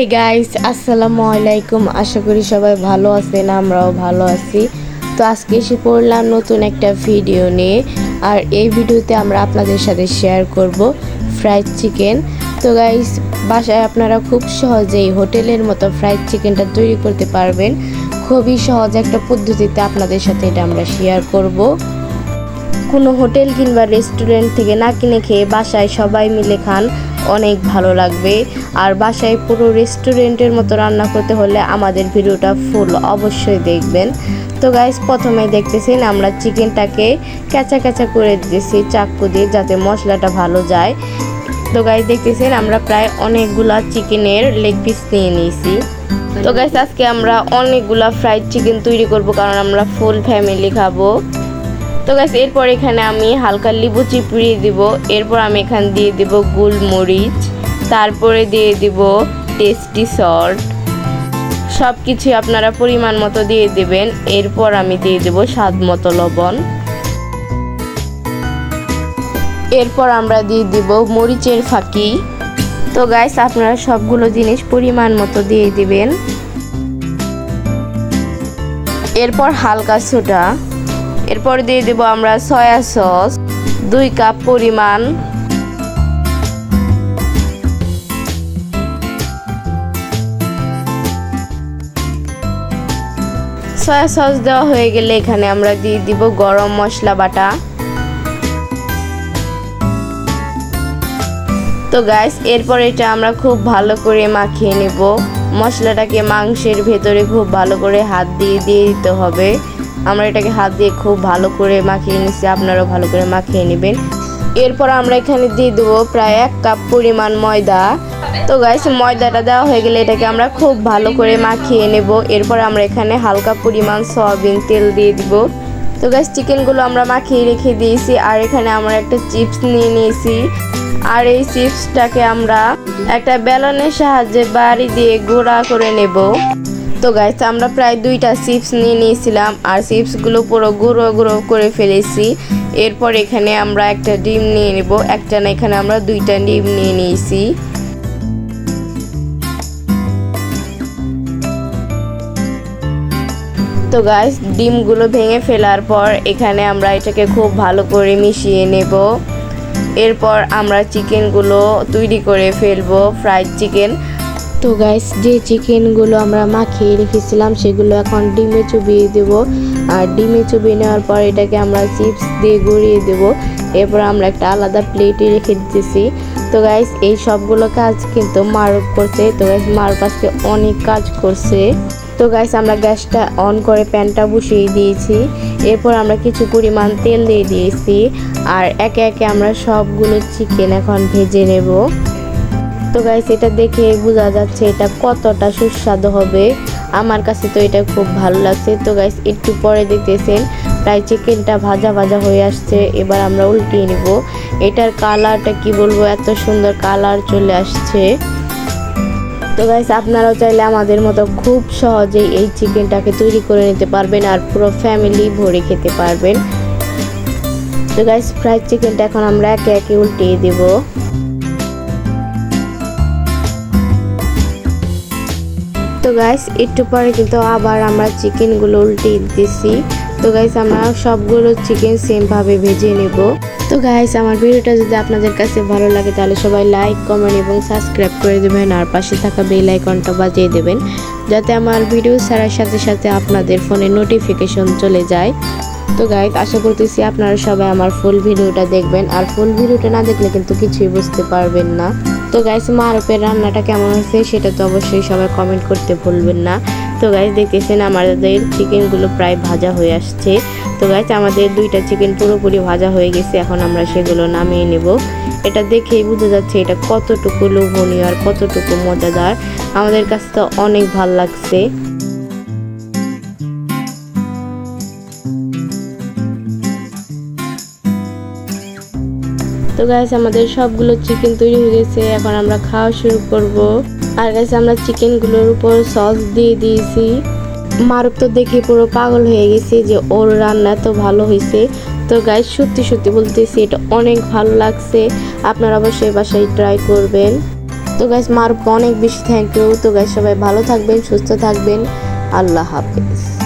Hey guys আসসালামু আলাইকুম। আশা করি সবাই ভালো আছেন, আমরাও ভালো আছি। তো আজকে এসে পড়লাম নতুন একটা ভিডিও নিয়ে। আর এই ভিডিওতে আমরা আপনাদের সাথে শেয়ার করব ফ্রাইড চিকেন তো গাইস বাসায় আপনারা খুব সহজেই হোটেলের মতো ফ্রাইড চিকেনটা তৈরি করতে পারবেন। খুবই সহজ একটা পদ্ধতিতে আপনাদের সাথে এটা আমরা শেয়ার করব। কোনো হোটেল কিংবা রেস্টুরেন্ট থেকে না কিনে খেয়ে বাসায় সবাই মিলে খান। অনেক ভালো লাগবে। আর বাসায় পুরো রেস্টুরেন্টের মতো রান্না করতে হলে আমাদের ভিডিওটা ফুল অবশ্যই দেখবেন। তো গাইস প্রথমে দেখতেছেন আমরা চিকেনটাকে ক্যাচা ক্যাচা করে দিতেছি চাকু দিয়ে যাতে মশলাটা ভালো যায়। তো গাইস দেখতেছেন আমরা প্রায় অনেকগুলা চিকেনের লেগ পিস নিয়ে নিয়েছি। তো গাইস আজকে আমরা অনেকগুলা ফ্রাইড চিকেন তৈরি করব কারণ আমরা ফুল ফ্যামিলি খাব। তো গাছ এরপর এখানে আমি হালকা লেবু চিপড়িয়ে দিব। এরপর আমি এখানে দিয়ে দিব গোলমরিচ, তারপরে দিয়ে দিব টেস্টি সল্ট সব কিছু আপনারা পরিমাণ মতো দিয়ে দেবেন। এরপর আমি দিয়ে দেব স্বাদ মতো লবণ। এরপর আমরা দিয়ে দিব মরিচের ফাঁকি। তো গাইস আপনারা সবগুলো জিনিস পরিমাণ মতো দিয়ে দিবেন। এরপর হালকা সোডা। এরপর দিয়ে দেব আমরা সয়া সস দুই কাপ পরিমাণ। সয়া সস দেওয়া হয়ে গেলে এখানে আমরা দিয়ে দিব গরম মশলা বাটা। তো গাইস এরপর এটা আমরা খুব ভালো করে মাখিয়ে নেব। মশলাটাকে মাংসের ভেতরে খুব ভালো করে হাত দিয়ে দিয়ে দিতে হবে। আমরা এটাকে হাত দিয়ে খুব ভালো করে মাখিয়ে নিচ্ছি আপনারাও ভালো করে মাখিয়ে নেবেন। এরপর আমরা এখানে দিয়ে দেবো প্রায় এক কাপ পরিমাণ ময়দা। তো গাইস ময়দাটা দেওয়া হয়ে গেলে এটাকে আমরা খুব ভালো করে মাখিয়ে নেব। এরপর আমরা এখানে হালকা পরিমাণ সয়াবিন তেল দিয়ে দিব। তো গাইস চিকেনগুলো আমরা মাখিয়ে রেখে দিয়েছি। আর এখানে আমরা একটা চিপস নিয়ে নিয়েছি। আর এই চিপসটাকে আমরা একটা বেলনের সাহায্যে বাড়ি দিয়ে গুঁড়া করে নেব। তো গাইস আমরা প্রায় দুইটা চিপস নিয়ে নিয়েছিলাম আর চিপসগুলো পুরো গুঁড়ো গুঁড়ো করে ফেলেছি। এরপর এখানে আমরা একটা ডিম নিয়ে নেব। একটা না এখানে আমরা দুইটা ডিম নিয়ে নিয়েছি। তো গাইস ডিমগুলো ভেঙে ফেলার পর এখানে আমরা এটাকে খুব ভালো করে মিশিয়ে নেব। এরপর আমরা চিকেনগুলো তৈরি করে ফেলব ফ্রাইড চিকেন তো গাইস যে চিকেনগুলো আমরা মাখিয়ে রেখেছিলাম, সেগুলো এখন ডিমে চুবিয়ে দেব। আর ডিমে চুবিয়ে নেওয়ার পর এটাকে আমরা চিপস দিয়ে গড়িয়ে দেব। এরপর আমরা একটা আলাদা প্লেটে রেখে দিতেছি। তো গাইস এই সবগুলো কাজ কিন্তু মারুক করছে। তো গাইস মারুক আজকে অনেক কাজ করছে। তো গাইস আমরা গ্যাসটা অন করে প্যানটা বসিয়ে দিয়েছি। এরপর আমরা কিছু পরিমাণ তেল দিয়ে দিয়েছি। আর একে একে আমরা সবগুলো চিকেন এখন ভেজে নেব। তো গাইস এটা দেখে বোঝা যাচ্ছে এটা কতটা সুস্বাদু হবে। আমার কাছে তো এটা খুব ভালো লাগছে। তো গাইস একটু পরে দেখতেছেন, প্রায় চিকেনটা ভাজা ভাজা হয়ে আসছে। এবার আমরা উল্টিয়ে নিব। এটার কালারটা কি বলব? এত সুন্দর কালার চলে আসছে। তো গাইস আপনারাও চাইলে আমাদের মতো খুব সহজেই এই চিকেনটাকে তৈরি করে নিতে পারবেন আর পুরো ফ্যামিলি ভরে খেতে পারবেন। তো গাইস ফ্রাইড চিকেনটা এখন আমরা একে একে উল্টিয়ে দেব। গাইস একটু পরে কিন্তু আবার আমরা চিকেনগুলো উল্টে দিতেছি। তো গাইস আমরা সবগুলো চিকেন সেমভাবে ভেজে নেব। তো গাইস আমার ভিডিওটা যদি আপনাদের কাছে ভালো লাগে, তাহলে সবাই লাইক কমেন্ট এবং সাবস্ক্রাইব করে দেবেন, আর পাশে থাকা বেল আইকনটা বাজিয়ে দেবেন, যাতে আমার ভিডিও ছাড়ার সাথে সাথে আপনাদের ফোনে নোটিফিকেশন চলে যায়। তো গাইস আশা করতেছি আপনারা সবাই আমার ফুল ভিডিওটা দেখবেন, আর ফুল ভিডিওটা না দেখলে কিন্তু কিছুই বুঝতে পারবেন না। তো গাইস মারপের রান্নাটা কেমন হয়েছে সেটা তো অবশ্যই সবাই কমেন্ট করতে ভুলবেন না। তো গাইস দেখতেছেন আমাদের চিকেনগুলো প্রায় ভাজা হয়ে আসছে। তো গাইস আমাদের দুইটা চিকেন পুরোপুরি ভাজা হয়ে গেছে, এখন আমরা সেগুলো নামিয়ে নেব। এটা দেখেই বোঝা যাচ্ছে এটা কতটুকু লোভনীয় আর কতটুকু মজাদার। আমাদের কাছে তো অনেক ভালো লাগছে। তো গাইস আমাদের সবগুলো চিকেন তৈরি হয়ে গেছে, এখন আমরা খাওয়া শুরু করব। আর গাইস আমরা চিকেনগুলোর উপর সস দিয়ে দিয়েছি। মারুক তো দেখে পুরো পাগল হয়ে গেছে যে ওর রান্না এত ভালো হয়েছে। তো গাইস সত্যি সত্যি বলতেছি, এটা অনেক ভালো লাগছে। আপনারা অবশ্যই বাসায় ট্রাই করবেন। তো গাইস মারুফকে অনেক বেশি থ্যাংক ইউ তো গাইস সবাই ভালো থাকবেন, সুস্থ থাকবেন। আল্লাহ হাফেজ।